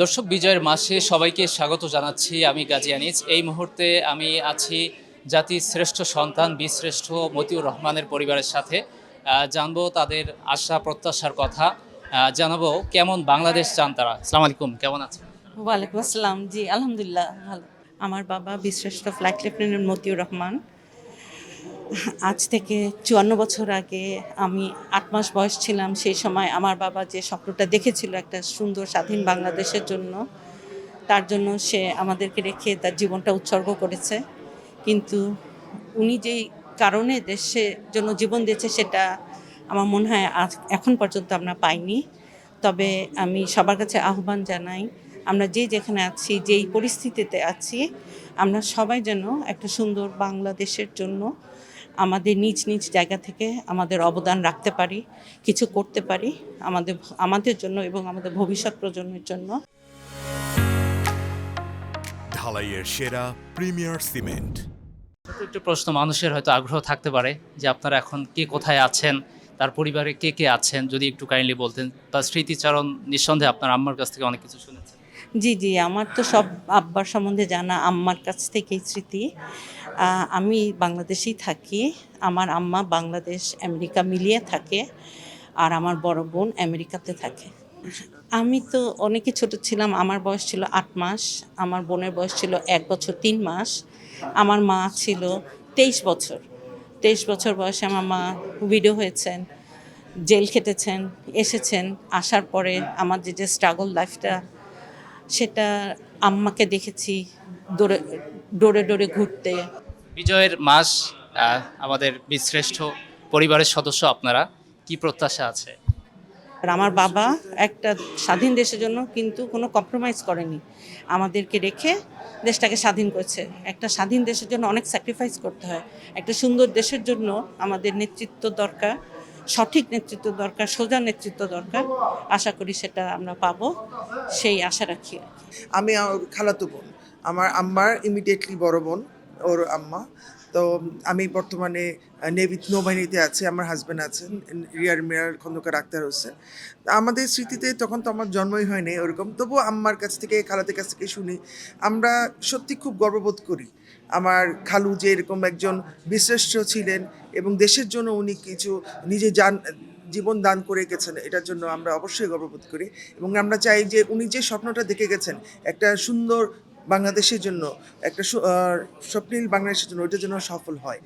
দর্শক, বিজয়ের মাসে সবাইকে স্বাগত জানাচ্ছি আমি গাজী আনিস। এই মুহূর্তে আমি আছি জাতির শ্রেষ্ঠ সন্তান, বীরশ্রেষ্ঠ মতিউর রহমানের পরিবারের সাথে। জানব তাদের আশা, প্রত্যাশার কথা। জানাব কেমন বাংলাদেশ চান তারা। আসসালামু আলাইকুম, কেমন আছেন? ওয়ালাইকুম আসসালাম। জি, আলহামদুলিল্লাহ, ভালো। আমার বাবা বিশ্রেষ্ঠ ফ্লাইট লেফটেন্যান্ট মতিউর রহমান। আজ থেকে চুয়ান্ন বছর আগে আমি আট মাস বয়স ছিলাম, সেই সময় আমার বাবা যে স্বপ্নটা দেখেছিল একটা সুন্দর স্বাধীন বাংলাদেশের জন্য, তার জন্য সে আমাদেরকে রেখে তার জীবনটা উৎসর্গ করেছে। কিন্তু উনি যেই কারণে দেশের জন্য জীবন দিয়েছে সেটা আমার মনে হয় আজ, এখন পর্যন্ত আমরা পাইনি। তবে আমি সবার কাছে আহ্বান জানাই, আমরা যে যেখানে আছি, যেই পরিস্থিতিতে আছি, আমরা সবাই যেন একটা সুন্দর বাংলাদেশের জন্য আমাদের নিজ নিজ জায়গা থেকে আমাদের অবদান রাখতে পারি কিছু করতে পারি আমাদের আমাদের জন্য এবং আমাদের ভবিষ্যৎ প্রজন্মের জন্য। ঢালাইয়ের সেরা প্রিমিয়ার সিমেন্ট। একটু প্রশ্ন মানুষের হয়তো আগ্রহ থাকতে পারে যে আপনারা এখন কে কোথায় আছেন তার পরিবারে কে কে আছেন যদি একটু কাইন্ডলি বলতেন। তার স্মৃতিচারণ নিঃসন্দেহে আপনার আম্মার কাছ থেকে অনেক কিছু শুনেছেন জি জি, আমার তো সব আব্বার সম্বন্ধে জানা আম্মার কাছ থেকেই স্মৃতি। আমি বাংলাদেশেই থাকি, আমার আম্মা বাংলাদেশ, আমেরিকা মিলিয়ে থাকে, আর আমার বড় বোন আমেরিকাতে থাকে। আমি তো অনেকে ছোট ছিলাম, আমার বয়স ছিল আট মাস, আমার বোনের বয়স ছিল এক বছর তিন মাস, আমার মা ছিল তেইশ বছর। তেইশ বছর বয়সে আমার মা উইডো হয়েছেন, জেল খেটেছেন, এসেছেন, আসার পরে আমার যে যে স্ট্রাগল লাইফটা সেটা আম্মাকে দেখেছি দৌড়ে ডোরে ডোরে ঘুরতে। বিজয়ের মাস আমাদের বিশ্রেষ্ঠ পরিবারের সদস্য আপনারা কি প্রত্যাশা আছে? আর আমার বাবা একটা স্বাধীন দেশের জন্য কিন্তু কোনো কম্প্রোমাইজ করেনি। আমাদেরকে রেখে দেশটাকে স্বাধীন করছে। একটা স্বাধীন দেশের জন্য অনেক স্যাক্রিফাইস করতে হয়। একটা সুন্দর দেশের জন্য আমাদের নেতৃত্ব দরকার। সঠিক নেতৃত্ব দরকার, সোজা নেতৃত্ব দরকার। আশা করি সেটা আমরা পাবো। সেই আশা রাখি আমি খালাতো বোন। আমার আম্মার ইমিডিয়েটলি বড় বোন, ওর আম্মা। তো আমি বর্তমানে নেভি নৌবাহিনীতে আছি, আমার হাজব্যান্ড আছেন রিয়ার মেয়ার খন্দকার আক্তার হোসেন। আমাদের স্মৃতিতে তখন তো আমার জন্মই হয়নি ওরকম তবুও আম্মার কাছ থেকে খালাদের কাছ থেকে শুনি। আমরা সত্যি খুব গর্ববোধ করি। আমার খালু যে এরকম একজন বিশ্রেষ্ঠ ছিলেন এবং দেশের জন্য উনি কিছু নিজে যান, জীবন দান করে গেছেন, এটার জন্য আমরা অবশ্যই গর্ববোধ করি। এবং আমরা চাই যে উনি যে স্বপ্নটা দেখে গেছেন, একটা সুন্দর বাংলাদেশের জন্য, একটা স্বপ্নীল বাংলাদেশের জন্য, ওইটার জন্য সফল হয়।